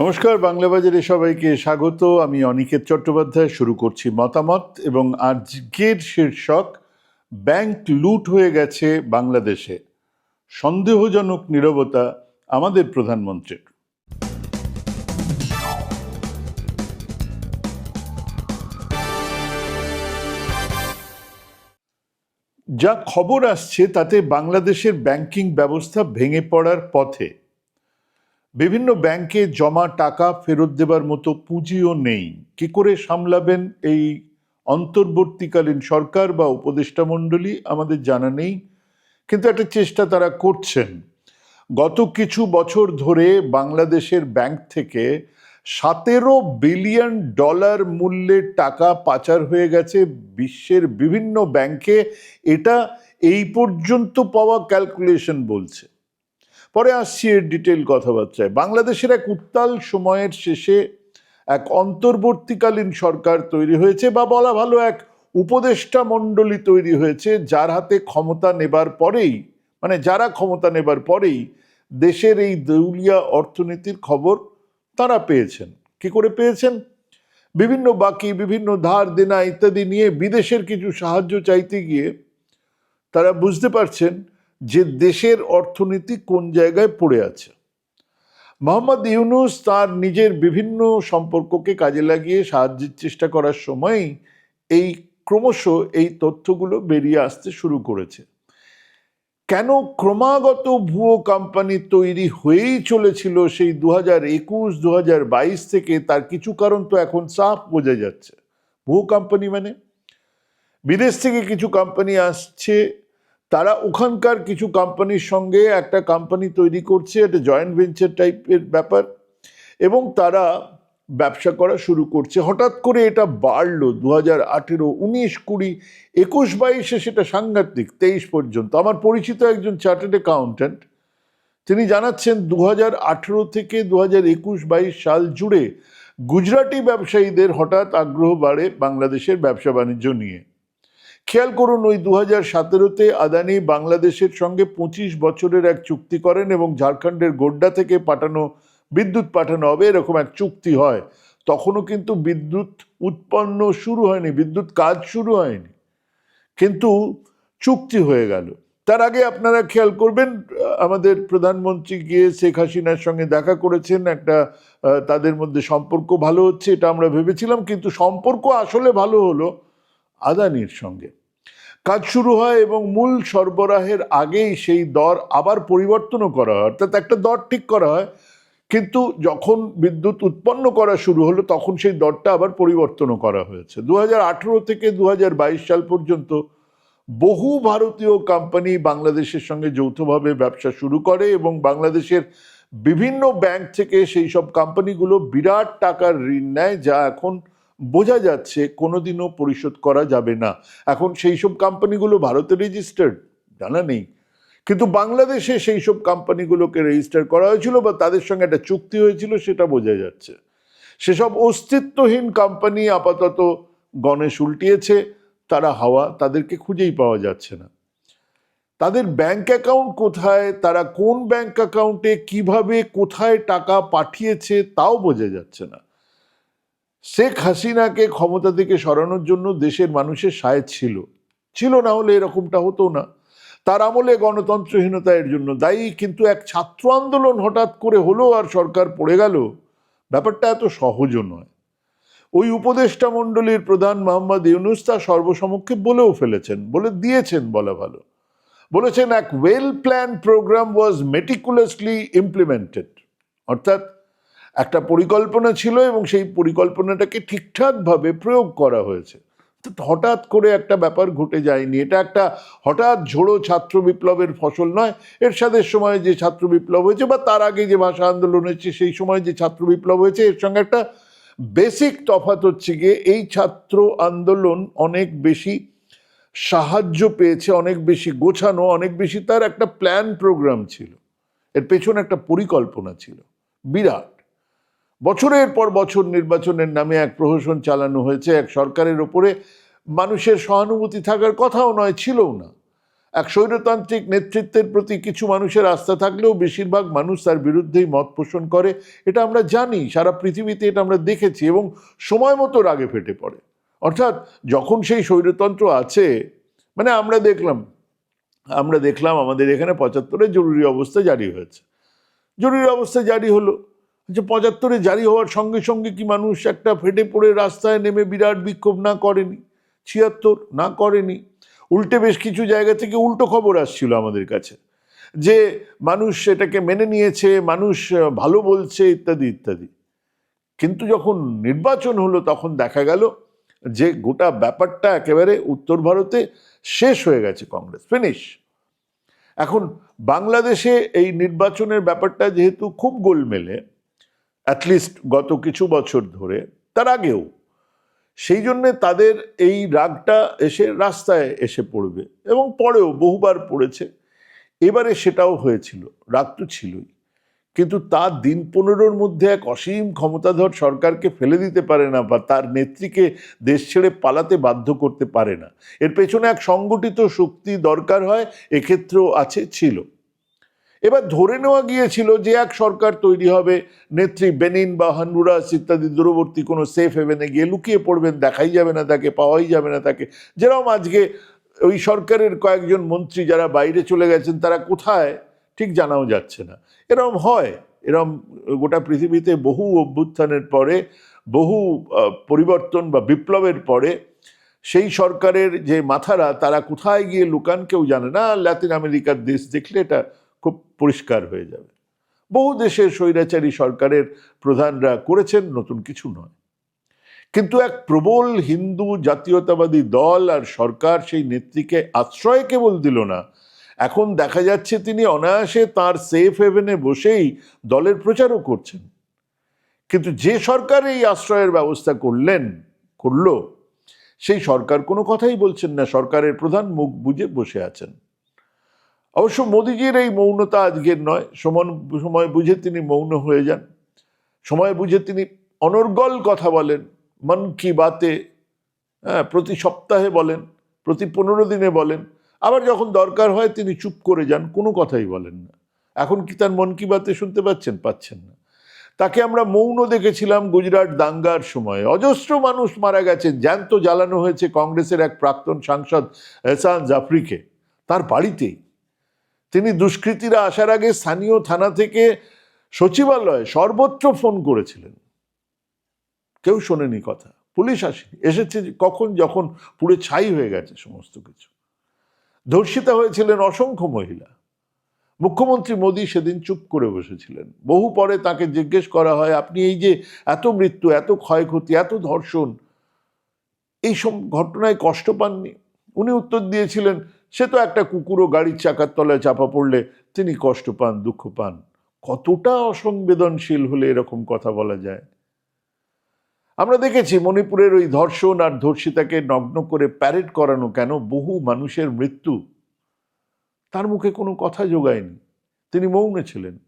নমস্কার, বাংলা বাজারে সবাইকে স্বাগত। আমি অনিকেত চট্টোপাধ্যায়, শুরু করছি মতামত এবং আজকের শীর্ষক, ব্যাংক লুট হয়ে গেছে বাংলাদেশে। সন্দেহজনক নীরবতা আমাদের প্রধানমন্ত্রীর। যা খবর আসছে তাতে বাংলাদেশের ব্যাংকিং ব্যবস্থা ভেঙে পড়ার পথে। বিভিন্ন ব্যাংকে জমা টাকা ফেরত দেবার মতো পুঁজিও নেই। কি করে সামলাবেন এই অন্তর্বর্তীকালীন সরকার বা উপদেষ্টা মণ্ডলী? আমাদের জানা নেই। কিন্তু একটা চেষ্টা তারা করছেন। গত কিছু বছর ধরে বাংলাদেশের ব্যাংক থেকে সতেরো বিলিয়ন ডলার মূল্যের টাকা পাচার হয়ে গেছে বিশ্বের বিভিন্ন ব্যাংকে। এটা এই পর্যন্ত পাওয়া ক্যালকুলেশন বলছে। পরে আসছি এর ডিটেল কথাবার্তায়। বাংলাদেশের এক উত্তাল সময়ের শেষে এক অন্তর্বর্তীকালীন সরকার তৈরি হয়েছে বা বলা ভালো এক উপদেষ্টা মণ্ডলী তৈরি হয়েছে যার হাতে ক্ষমতা নেবার পরেই মানে যারা ক্ষমতা নেবার পরেই দেশের এই দেউলিয়া অর্থনীতির খবর তারা পেয়েছেন। কি করে পেয়েছেন? বিভিন্ন বাকি, বিভিন্ন ধার দেনা ইত্যাদি নিয়ে বিদেশের কিছু সাহায্য চাইতে গিয়ে তারা বুঝতে পারছেন যে দেশের অর্থনীতি কোন জায়গায় পড়ে আছে। মোহাম্মদ ইউনুস তার নিজের বিভিন্ন সম্পর্ককে কাজে লাগিয়ে সাহায্যের চেষ্টা করার সময়ই এই ক্রমশ এই তথ্যগুলো বেরিয়ে আসতে শুরু করেছে। কেন ক্রমাগত ভুয়ো কোম্পানি তৈরি হয়েই চলেছিল সেই দু হাজার একুশ দু হাজার বাইশ থেকে তার কিছু কারণ তো এখন সাফ বোঝা যাচ্ছে। ভুয়ো কোম্পানি মানে? বিদেশ থেকে কিছু কোম্পানি আসছে তারা ওখানকার কিছু কোম্পানির সঙ্গে একটা কোম্পানি তৈরি করছে, একটা জয়েন্ট ভেঞ্চার টাইপের ব্যাপার। এবং তারা ব্যবসা করা শুরু করছে। হঠাৎ করে এটা বাড়লো দু হাজার আঠেরো, উনিশ, কুড়ি, একুশ, বাইশে সেটা সাংঘাতিক, তেইশ পর্যন্ত। আমার পরিচিত একজন চার্টার্ড অ্যাকাউন্ট্যান্ট তিনি জানাচ্ছেন দু হাজার আঠেরো থেকে দু হাজার একুশ, বাইশ সাল জুড়ে গুজরাটি ব্যবসায়ীদের হঠাৎ আগ্রহ বাড়ে বাংলাদেশের ব্যবসা বাণিজ্য নিয়ে। খেয়াল করুন, ওই দু হাজার সতেরোতে আদানি বাংলাদেশের সঙ্গে পঁচিশ বছরের এক চুক্তি করেন এবং ঝাড়খণ্ডের গোড্ডা থেকে পাঠানো, বিদ্যুৎ পাঠানো হবে, এরকম এক চুক্তি হয়। তখনও কিন্তু বিদ্যুৎ উৎপন্ন শুরু হয়নি, বিদ্যুৎ কাজ শুরু হয়নি। কিন্তু চুক্তি হয়ে গেল। তার আগে আপনারা খেয়াল করবেন, আমাদের প্রধানমন্ত্রী গিয়ে শেখ হাসিনার সঙ্গে দেখা করেছেন, একটা তাদের মধ্যে সম্পর্ক ভালো হচ্ছে, এটা আমরা ভেবেছিলাম, কিন্তু সম্পর্ক আসলে ভালো হলো আদানির সঙ্গে। কাজ শুরু হয় এবং মূল সরবরাহের আগেই সেই দর আবার পরিবর্তনও করা হয়। অর্থাৎ একটা দর ঠিক করা হয়, কিন্তু যখন বিদ্যুৎ উৎপন্ন করা শুরু হলো, তখন সেই দরটা আবার পরিবর্তনও করা হয়েছে। দু হাজার আঠারো থেকে দু হাজার বাইশ সাল পর্যন্ত বহু ভারতীয় কোম্পানি বাংলাদেশের সঙ্গে যৌথভাবে ব্যবসা শুরু করে এবং বাংলাদেশের বিভিন্ন ব্যাংক থেকে সেই সব কোম্পানিগুলো বিরাট টাকার ঋণ নেয়, যা এখন বোঝা যাচ্ছে কোনোদিনও পরিশোধ করা যাবে না। এখন সেই সব কোম্পানিগুলো ভারতে রেজিস্টার্ড জানা নেই। কিন্তু বাংলাদেশে সেই সব কোম্পানিগুলোকে রেজিস্টার করা হয়েছিল বা তাদের সঙ্গে একটা চুক্তি হয়েছিল সেটা বোঝা যাচ্ছে। সেসব অস্তিত্বহীন কোম্পানি আপাতত গণেশ উল্টিয়েছে, তারা হাওয়া তাদেরকে খুঁজেই পাওয়া যাচ্ছে না। তাদের ব্যাংক অ্যাকাউন্ট কোথায়, তারা কোন ব্যাংক অ্যাকাউন্টে কীভাবে, কোথায় টাকা পাঠিয়েছে তাও বোঝা যাচ্ছে না। শেখ হাসিনাকে ক্ষমতা থেকে সরানোর জন্য দেশের মানুষের সায় ছিল। ছিল না হলে এরকমটা হতো না। তার আমলে গণতন্ত্রহীনতা এর জন্য দায়ী, কিন্তু এক ছাত্র আন্দোলন হঠাৎ করে হলো আর সরকার পড়ে গেল, ব্যাপারটা এত সহজও নয়। ওই উপদেষ্টা মণ্ডলীর প্রধান মোহাম্মদ ইউনুস তা সর্বসমক্ষে বলেও ফেলেছেন, বলে দিয়েছেন বলা ভালো। বলেছেন, এক well plan program was meticulously implemented অর্থাৎ একটা পরিকল্পনা ছিল এবং সেই পরিকল্পনাটাকে ঠিকঠাকভাবে প্রয়োগ করা হয়েছে। তো হঠাৎ করে একটা ব্যাপার ঘটে যায়নি। এটা একটা হঠাৎ ঝোড়ো ছাত্র বিপ্লবের ফসল নয়। এরশাদের সময় যে ছাত্র বিপ্লব হয়েছে বা তার আগে যে ভাষা আন্দোলন হয়েছে, সেই সময় যে ছাত্র বিপ্লব হয়েছে, এর সঙ্গে একটা বেসিক তফাৎ হচ্ছে গিয়ে এই ছাত্র আন্দোলন অনেক বেশি সাহায্য পেয়েছে, অনেক বেশি গোছানো, অনেক বেশি তার একটা প্ল্যান প্রোগ্রাম ছিল। এর পেছনে একটা পরিকল্পনা ছিল। বিরাট। বছরের পর বছর নির্বাচনের নামে এক প্রহসন চালানো হয়েছে এক সরকারের ওপরে মানুষের সহানুভূতি থাকার কথাও নয়, ছিলও না। এক স্বৈরতান্ত্রিক নেতৃত্বের প্রতি কিছু মানুষের আস্থা থাকলেও বেশিরভাগ মানুষ তার বিরুদ্ধেই মত পোষণ করে। এটা আমরা জানি, সারা পৃথিবীতে এটা আমরা দেখেছি এবং সময় মতো রাগে ফেটে পড়ে। অর্থাৎ যখন সেই স্বৈরতন্ত্র আছে মানে আমরা দেখলাম আমরা দেখলাম আমাদের এখানে পঁচাত্তরে জরুরি অবস্থা জারি হয়েছে। জরুরি অবস্থা জারি হলো। যে পঁচাত্তরে জারি হওয়ার সঙ্গে সঙ্গে কি মানুষ একটা ফেটে পড়ে রাস্তায় নেমে বিরাট বিক্ষোভ না করেনি? ছিয়াত্তর না করেনি? উল্টে বেশ কিছু জায়গা থেকে উল্টো খবর আসছিল আমাদের কাছে। যে মানুষ এটাকে মেনে নিয়েছে, মানুষ ভালো বলছে, ইত্যাদি ইত্যাদি। কিন্তু যখন নির্বাচন হলো, তখন দেখা গেল যে গোটা ব্যাপারটা একেবারে উত্তর ভারতে শেষ হয়ে গেছে কংগ্রেস ফিনিশ এখন বাংলাদেশে এই নির্বাচনের ব্যাপারটা যেহেতু খুব গোলমেলে অ্যাটলিস্ট গত কিছু বছর ধরে, তার আগেও। সেই জন্যে তাদের এই রাগটা এসে রাস্তায় এসে পড়বে এবং পরেও বহুবার পড়েছে। এবারে সেটাও হয়েছিল, রাগ তো ছিলই। কিন্তু তার দিন পনেরোর মধ্যে এক অসীম ক্ষমতাধর সরকারকে ফেলে দিতে পারে না বা তার নেত্রীকে দেশ ছেড়ে পালাতে বাধ্য করতে পারে না। এর পেছনে এক সংগঠিত শক্তি দরকার হয়, এক্ষেত্রেও আছে, ছিল। এবার ধরে নেওয়া গিয়েছিল যে এক সরকার তৈরি হবে, নেত্রী বেনিন বা হন্ডুরাস ইত্যাদি দূরবর্তী কোনো সেফ হেভেনে গিয়ে লুকিয়ে পড়বেন, দেখাই যাবে না তাকে, পাওয়াই যাবে না তাকে। যেরকম আজকে ওই সরকারের কয়েকজন মন্ত্রী যারা বাইরে চলে গেছেন, তারা কোথায়? ঠিক জানাও যাচ্ছে না। এরম হয় এরম গোটা পৃথিবীতে বহু অভ্যুত্থানের পরে, বহু পরিবর্তন বা বিপ্লবের পরে সেই সরকারের যে মাথারা, তারা কোথায় গিয়ে লুকান কেউ জানে না। লাতিন আমেরিকার দেশ, দেখলে এটা খুব পরিষ্কার হয়ে যাবে। বহু দেশের স্বৈরাচারী সরকারের প্রধানরা করেছেন, নতুন কিছু নয়। কিন্তু এক প্রবল হিন্দু জাতীয়তাবাদী দল আর সরকার সেই নেত্রীকে আশ্রয় কেবল দিল না, এখন দেখা যাচ্ছে তিনি অনায়াসে তার সেফ হেভেনে বসেই দলের প্রচারও করছেন। কিন্তু যে সরকার এই আশ্রয়ের ব্যবস্থা করলেন, করল, সেই সরকার কোনো কথাই বলছেন না। সরকারের প্রধান মুখ বুঝে বসে আছেন। অবশ্য মোদিজির এই মৌনতা আজকের নয়। সমান, সময় বুঝে তিনি মৌন হয়ে যান। সময় বুঝে তিনি অনর্গল কথা বলেন। মন কি বাতে হ্যাঁ প্রতি সপ্তাহে বলেন, প্রতি পনেরো দিনে বলেন। আবার যখন দরকার হয় তিনি চুপ করে যান, কোনো কথাই বলেন না। এখন কি তার মন কি বাতে শুনতে পাচ্ছেন? পাচ্ছেন না। তাকে আমরা মৌন দেখেছিলাম গুজরাট দাঙ্গার সময়। অজস্র মানুষ মারা গেছেন। জ্যান্ত জ্বালানো হয়েছে কংগ্রেসের এক প্রাক্তন সাংসদ এহসান জাফরিকে। তার বাড়িতেই। তিনি দুষ্কৃতীরা আসার আগে স্থানীয় থানা থেকে সচিবালয় সর্বত্র ফোন করেছিলেন। কেউ শোনেনি কথা। পুলিশ আসেনি। এসেছে কখন যখন পুরো ছাই হয়ে গেছে সমস্ত কিছু। ধর্ষিতা হয়েছিলেন অসংখ্য মহিলা। মুখ্যমন্ত্রী মোদী সেদিন চুপ করে বসেছিলেন। বহু পরে তাকে জিজ্ঞেস করা হয়, আপনি এই যে এত মৃত্যু, এত ক্ষয়ক্ষতি, এত ধর্ষণ এই সব ঘটনায় কষ্ট পাননি? উনি উত্তর দিয়েছিলেন সে তো একটা কুকুরও গাড়ির চাকার তলায় চাপা পড়লে তিনি কষ্ট পান, দুঃখ পান। কতটা অসংবেদনশীল হলে এরকম কথা বলা যায়? আমরা দেখেছি মণিপুরের ওই ধর্ষণ আর ধর্ষিতাকে নগ্ন করে প্যারেড করানো কেন? বহু মানুষের মৃত্যু। তার মুখে কোনো কথা যোগায়নি। তিনি মৌন ছিলেন।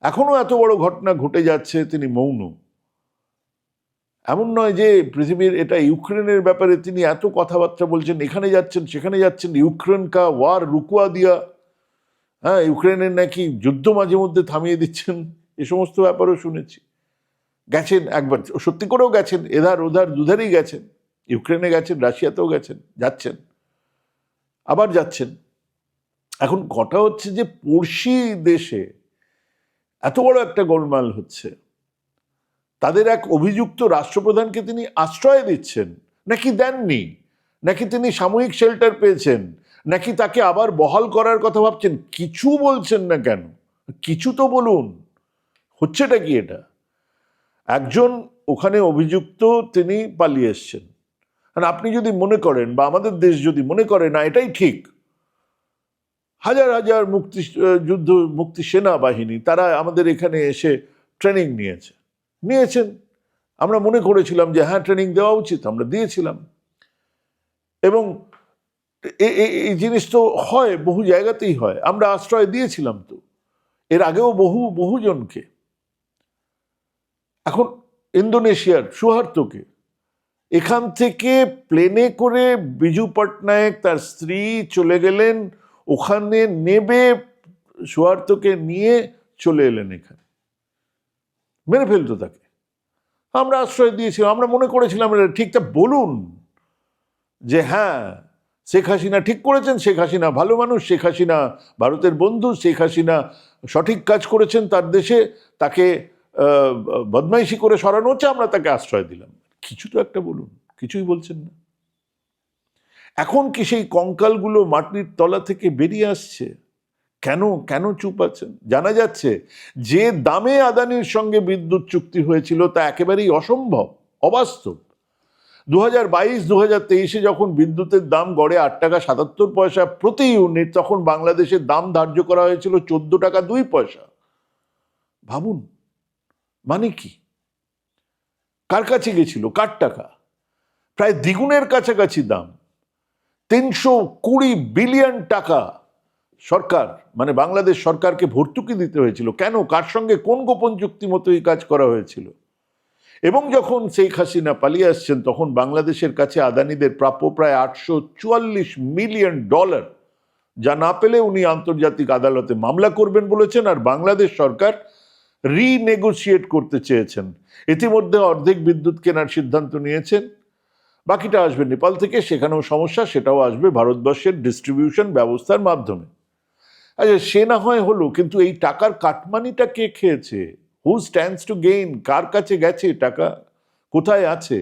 এখনও এত বড় ঘটনা ঘটে যাচ্ছে, তিনি মৌন। এমন নয় যে পৃথিবীর এটা ইউক্রেনের ব্যাপারে তিনি এত কথাবার্তা বলছেন, এখানে যাচ্ছেন, সেখানে যাচ্ছেন, ইউক্রেন কা ওয়ার রুকুয়া দিয়া। হ্যাঁ ইউক্রেনের নাকি যুদ্ধ মাঝে মধ্যে থামিয়ে দিচ্ছেন, এ সমস্ত ব্যাপারও শুনেছি। গেছেন একবার সত্যি করেও গেছেন, এধার ওধার দুধারেই গেছেন। ইউক্রেনে গেছেন, রাশিয়াতেও গেছেন, যাচ্ছেন। আবার যাচ্ছেন। এখন কথা হচ্ছে যে পড়শি দেশে এত বড় একটা গোলমাল হচ্ছে। তাদের এক অভিযুক্ত রাষ্ট্রপ্রধানকে তিনি আশ্রয় দিচ্ছেন। নাকি দেননি? নাকি তিনি সাময়িক শেল্টার পেয়েছেন? নাকি তাকে আবার বহাল করার কথা ভাবছেন? কিছু বলছেন না কেন? কিছু তো বলুন। হচ্ছেটা কি এটা? একজন ওখানে অভিযুক্ত তিনি পালিয়ে এসছেন। আর আপনি যদি মনে করেন, বা আমাদের দেশ যদি মনে করে, না, এটাই ঠিক। হাজার হাজার মুক্তি যুদ্ধ মুক্তি সেনা বাহিনী তারা আমাদের এখানে এসে ট্রেনিং নিয়েছে। নিয়েছেন। আমরা মনে করেছিলাম যে হ্যাঁ ট্রেনিং দেওয়া উচিত, আমরা দিয়েছিলাম। এবং এই জিনিস তো হয়, বহু জায়গাতেই হয়। আমরা আশ্রয় দিয়েছিলাম তো। এর আগেও বহু, বহুজনকে। এখন ইন্দোনেশিয়ার সুহার্তকে, এখান থেকে প্লেনে করে বিজু পটনায়ক তার স্ত্রী চলে গেলেন, ওখানে নেবে সুয়ার্তকে নিয়ে চলে এলেন এখানে। মেরে ফেলতো তাকে। আমরা আশ্রয় দিয়েছিলাম, আমরা মনে করেছিলাম এটা ঠিক, তা বলুন যে হ্যাঁ শেখ হাসিনা ঠিক করেছেন, শেখ হাসিনা ভালো মানুষ, শেখ হাসিনা ভারতের বন্ধু, শেখ হাসিনা সঠিক কাজ করেছেন তার দেশে, তাকে বদমাইশি করে সরানো হচ্ছে, আমরা তাকে আশ্রয় দিলাম। কিছু তো একটা বলুন, কিছুই বলছেন না। এখন কি সেই কঙ্কালগুলো মাটির তলা থেকে বেরিয়ে আসছে? কেন কেন চুপ আছেন? জানা যাচ্ছে যে দামে আদানির সঙ্গে বিদ্যুৎ চুক্তি হয়েছিল তা একেবারেই অসম্ভব, অবাস্তব। দু হাজার বাইশ দু হাজার তেইশে যখন বিদ্যুতের দাম গড়ে আট টাকা সাতাত্তর পয়সা প্রতি ইউনিট, তখন বাংলাদেশের দাম ধার্য করা হয়েছিল চোদ্দ টাকা দুই পয়সা। ভাবুন মানে কি? কার কাছে গেছিল? কার টাকা? প্রায় দ্বিগুণের কাছাকাছি দাম। তিনশো কুড়ি বিলিয়ন টাকা সরকার মানে বাংলাদেশ সরকারকে ভর্তুকি দিতে হয়েছিল। কেন? কার সঙ্গে কোন গোপন চুক্তি মতো এই কাজ করা হয়েছিল? এবং যখন শেখ হাসিনা পালিয়ে আসছেন, তখন বাংলাদেশের কাছে আদানিদের প্রাপ্য প্রায় আটশো চুয়াল্লিশ মিলিয়ন ডলার, যা না পেলে উনি আন্তর্জাতিক আদালতে মামলা করবেন বলেছেন আর বাংলাদেশ সরকার রিনেগোসিয়েট করতে চেয়েছেন। ইতিমধ্যে অর্ধেক বিদ্যুৎ কেনার সিদ্ধান্ত নিয়েছেন। বাকিটা আসবে নেপাল থেকে, সেখানেও সমস্যা, সেটাও আসবে ভারতবর্ষের ডিস্ট্রিবিউশন ব্যবস্থার মাধ্যমে। আচ্ছা সে না হয় হলো, কিন্তু এই টাকার কাটমানিটা কে খেয়েছে? হু স্ট্যান্ডস টু গেইন কার কাছে গেছে টাকা? কোথায় আছে?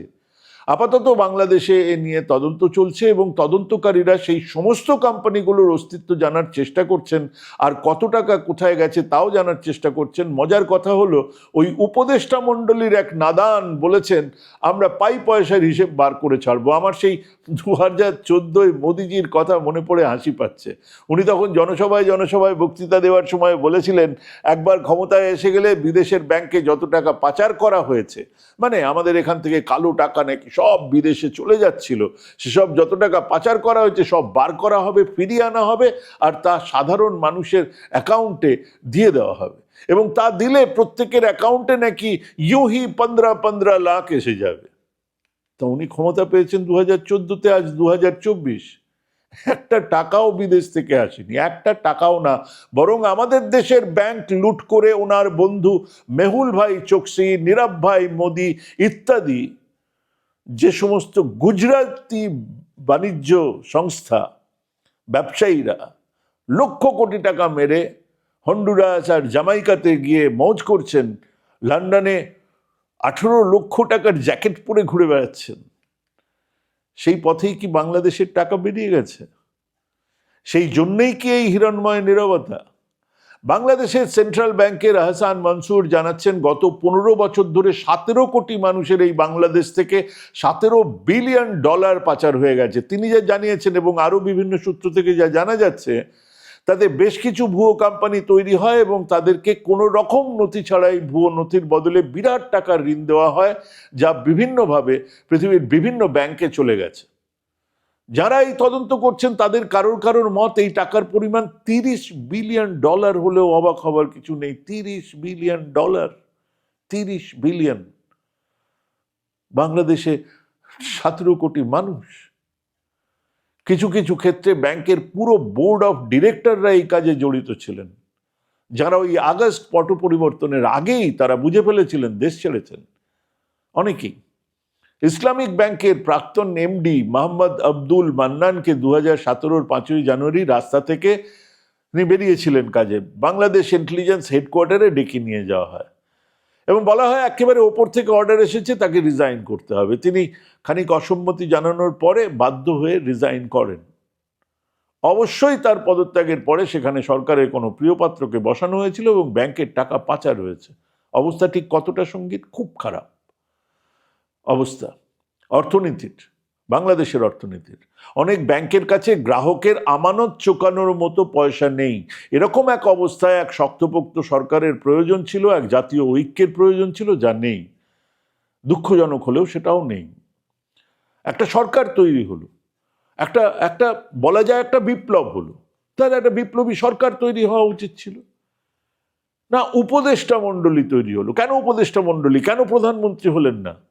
আপাতত বাংলাদেশে এ নিয়ে তদন্ত চলছে এবং তদন্তকারীরা সেই সমস্ত কোম্পানিগুলোর অস্তিত্ব জানার চেষ্টা করছেন। আর কত টাকা কোথায় গেছে তাও জানার চেষ্টা করছেন। মজার কথা হলো, ওই উপদেষ্টা মণ্ডলীর এক নাদান বলেছেন, আমরা পাই পয়সার হিসেব বার করে ছাড়বো। আমার সেই দু হাজার চোদ্দোয় মোদিজির কথা মনে পড়ে হাসি পাচ্ছে। উনি তখন জনসভায় জনসভায় বক্তৃতা দেওয়ার সময় বলেছিলেন, একবার ক্ষমতায় এসে গেলে বিদেশের ব্যাংকে যত টাকা পাচার করা হয়েছে মানে আমাদের এখান থেকে কালো টাকা নাকি সব বিদেশে চলে যাচ্ছিল। সেসব যত টাকা পাচার করা হয়েছে, সব বার করা হবে, ফিরিয়ে আনা হবে, আর তা সাধারণ মানুষের অ্যাকাউন্টে দিয়ে দেওয়া হবে। এবং তা দিলে প্রত্যেকের অ্যাকাউন্টে নাকি ইউহি পনেরো পনেরো লাখ এসে যাবে। তা উনি ক্ষমতা পেয়েছেন দু হাজার চোদ্দোতে আজ দু হাজার চব্বিশ। একটা টাকাও বিদেশ থেকে আসেনি। একটা টাকাও না। বরং আমাদের দেশের ব্যাংক লুট করে ওনার বন্ধু মেহুল ভাই চোকসি, নীরব ভাই মোদি ইত্যাদি যে সমস্ত গুজরাটি বাণিজ্য সংস্থা, ব্যবসায়ীরা লক্ষ কোটি টাকা মেরে হন্ডুরাস আর জামাইকাতে গিয়ে মৌজ করছেন, লন্ডনে আঠেরো লক্ষ টাকার জ্যাকেট পরে ঘুরে বেড়াচ্ছেন। সেই পথেই কি বাংলাদেশের টাকা বেরিয়ে গেছে? সেই জন্যই কি এই হিরণময় নীরবতা? বাংলাদেশের সেন্ট্রাল ব্যাংকের আহসান মনসুর জানাচ্ছেন, গত পনেরো বছর ধরে সতেরো কোটি মানুষের এই বাংলাদেশ থেকে সতেরো বিলিয়ন ডলার পাচার হয়ে গেছে। তিনি যা জানিয়েছেন এবং আরও বিভিন্ন সূত্র থেকে যা জানা যাচ্ছে, তাতে বেশ কিছু ভুয়ো কোম্পানি তৈরি হয় এবং তাদেরকে কোনো রকম নথি ছাড়াই ভুয়ো নথির বদলে বিরাট টাকার ঋণ দেওয়া হয়, যা বিভিন্নভাবে পৃথিবীর বিভিন্ন ব্যাংকে চলে গেছে। যারা এই তদন্ত করছেন, তাদের কারোর কারোর মত এই টাকার পরিমাণ তিরিশ বিলিয়ন ডলার হলেও অবাক হবার কিছু নেই। তিরিশ বিলিয়ন ডলার, তিরিশ বিলিয়ন। বাংলাদেশে সতেরো কোটি মানুষ। কিছু কিছু ক্ষেত্রে ব্যাংকের পুরো বোর্ড অফ ডিরেক্টররা এই কাজে জড়িত ছিলেন। যারা ওই আগস্ট পট পরিবর্তনের আগেই তারা বুঝে ফেলেছিলেন, দেশ ছেড়েছেন। অনেকেই। ইসলামিক ব্যাংকের প্রাক্তন এমডি মোহাম্মদ আব্দুল মান্নানকে দু হাজার সতেরোর পাঁচই জানুয়ারি রাস্তা থেকে তিনি বেরিয়েছিলেন কাজে। বাংলাদেশ ইন্টেলিজেন্স হেডকোয়ার্টারে ডেকে নিয়ে যাওয়া হয়। এবং বলা হয় একেবারে ওপর থেকে অর্ডার এসেছে, তাকে রিজাইন করতে হবে। তিনি খানিক অসম্মতি জানানোর পরে বাধ্য হয়ে রিজাইন করেন। অবশ্যই তার পদত্যাগের পরে সেখানে সরকারের কোনো প্রিয়পাত্রকে বসানো হয়েছিল এবং ব্যাংকের টাকা পাচার হয়েছে। অবস্থা ঠিক কতটা সংগীত? খুব খারাপ। অবস্থা। অর্থনীতির, বাংলাদেশের অর্থনীতির। অনেক ব্যাংকের কাছে গ্রাহকের আমানত চোকানোর মতো পয়সা নেই। এরকম এক অবস্থায় এক শক্তপোক্ত সরকারের প্রয়োজন ছিল, এক জাতীয় ঐক্যের প্রয়োজন ছিল যা নেই। দুঃখজনক হলেও সেটাও নেই। একটা সরকার তৈরি হলো। একটা একটা বলা যায় একটা বিপ্লব হলো। তাহলে একটা বিপ্লবী সরকার তৈরি হওয়া উচিত ছিল। না, উপদেষ্টা মণ্ডলী তৈরি হলো। কেন উপদেষ্টা মণ্ডলী? কেন প্রধানমন্ত্রী হলেন না?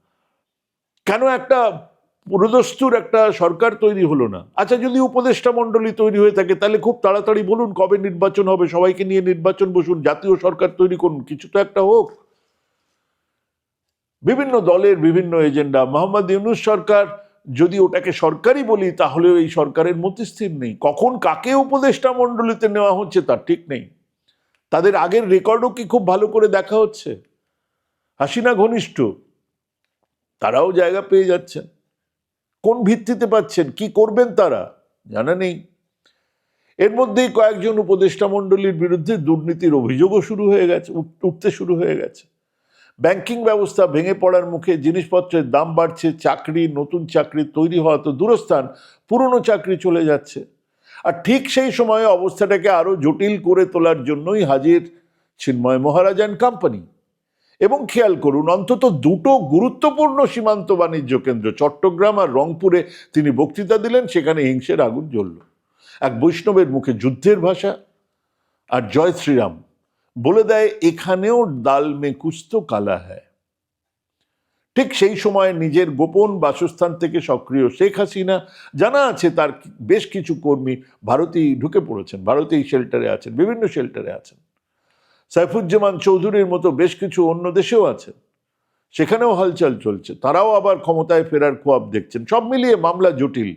কেন একটা পুরোদস্তুর একটা সরকার তৈরি হলো না? আচ্ছা যদি উপদেষ্টা মণ্ডলী তৈরি হয়ে থাকে, তাহলে খুব তাড়াতাড়ি বলুন কবে নির্বাচন হবে, সবাইকে নিয়ে নির্বাচন বসুন, জাতীয় সরকার তৈরি করুন, কিছু তো একটা হোক। বিভিন্ন দলের বিভিন্ন এজেন্ডা, মোহাম্মদ ইউনুস সরকার, যদি ওটাকে সরকারি বলি, তাহলে এই সরকারের মতিস্থির নেই। কখন কাকে উপদেষ্টা মণ্ডলীতে নেওয়া হচ্ছে, তার ঠিক নেই। তাদের আগের রেকর্ডও কি খুব ভালো করে দেখা হচ্ছে? হাসিনা ঘনিষ্ঠ। তারাও জায়গা পেয়ে যাচ্ছেন। কোন ভিত্তিতে পাচ্ছেন? কি করবেন তারা? জানা নেই। এর মধ্যেই কয়েকজন উপদেষ্টা মণ্ডলীর বিরুদ্ধে দুর্নীতির অভিযোগও শুরু হয়ে গেছে উঠতে শুরু হয়ে গেছে। ব্যাংকিং ব্যবস্থা ভেঙে পড়ার মুখে জিনিসপত্রের দাম বাড়ছে, চাকরি, নতুন চাকরি তৈরি হওয়া তো দূরস্থান, পুরনো চাকরি চলে যাচ্ছে। আর ঠিক সেই সময়ে অবস্থাটাকে আরও জটিল করে তোলার জন্যই হাজির চিন্ময় মহারাজান কোম্পানি। এবং খেয়াল করুন, অন্তত দুটো গুরুত্বপূর্ণ সীমান্ত বাণিজ্য কেন্দ্র, চট্টগ্রাম আর রংপুরে তিনি বক্তৃতা দিলেন, সেখানে হিংসের আগুন জ্বলল। এক বৈষ্ণবের মুখে যুদ্ধের ভাষা আর জয় শ্রীরাম বলে দেয়, এখানেও ডাল মে কুস্ত কালা হ্যায়। ঠিক সেই সময় নিজের গোপন বাসস্থান থেকে সক্রিয় শেখ হাসিনা, জানা আছে তার বেশ কিছু কর্মী ভারতেই ঢুকে পড়েছেন, ভারতেই শেল্টারে আছেন, বিভিন্ন শেল্টারে আছেন। সাইফুজ্জামান চৌধুরীর মতো বেশ কিছু অন্য দেশেও আছেন সেখানেও হালচাল চলছে। তারাও আবার ক্ষমতায় ফেরার খোয়াব দেখছেন। সব মিলিয়ে মামলা জটিল।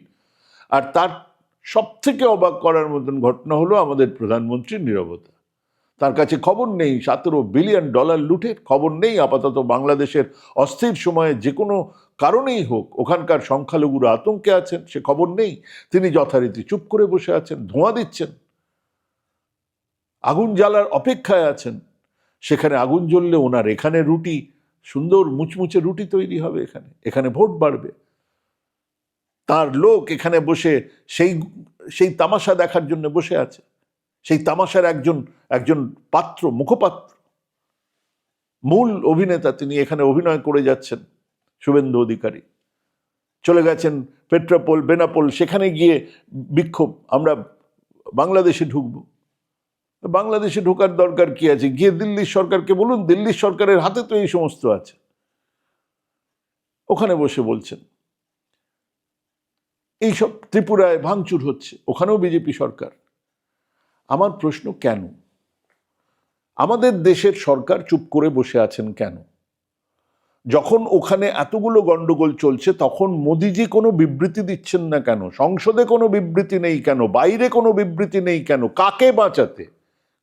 আর তার সব থেকে অবাক করার মতন ঘটনা হলো আমাদের প্রধানমন্ত্রীর নীরবতা। তার কাছে খবর নেই, সতেরো বিলিয়ন ডলার লুটের খবর নেই, আপাতত বাংলাদেশের অস্থির সময়ে যে কোনো কারণেই হোক ওখানকার সংখ্যালঘুরা আতঙ্কে আছেন, সে খবর নেই। তিনি যথারীতি চুপ করে বসে আছেন, ধোঁয়া দিচ্ছেন। আগুন জ্বালার অপেক্ষায় আছেন। সেখানে আগুন জ্বললে ওনার এখানে রুটি, সুন্দর মুচমুচে রুটি তৈরি হবে এখানে। এখানে ভোট বাড়বে। তার লোক এখানে বসে সেই সেই তামাশা দেখার জন্য বসে আছে। সেই তামাশার একজন একজন পাত্র, মুখপাত্র। মূল অভিনেতা তিনি এখানে অভিনয় করে যাচ্ছেন, শুভেন্দু অধিকারী। চলে গেছেন পেট্রাপোল, বেনাপোল, সেখানে গিয়ে বিক্ষোভ। আমরা বাংলাদেশে ঢুকবো। বাংলাদেশে ঢোকার দরকার কি আছে? গিয়ে দিল্লির সরকারকে বলুন, দিল্লির সরকারের হাতে তো এই সমস্ত আছে। ওখানে বসে বলছেন। এইসব ত্রিপুরায় ভাঙচুর হচ্ছে, ওখানেও বিজেপি সরকার। আমার প্রশ্ন, কেন? আমাদের দেশের সরকার চুপ করে বসে আছেন কেন? যখন ওখানে এতগুলো গন্ডগোল চলছে, তখন মোদিজি কোনো বিবৃতি দিচ্ছেন না কেন? সংসদে কোনো বিবৃতি নেই কেন? বাইরে কোনো বিবৃতি নেই কেন? কাকে বাঁচাতে?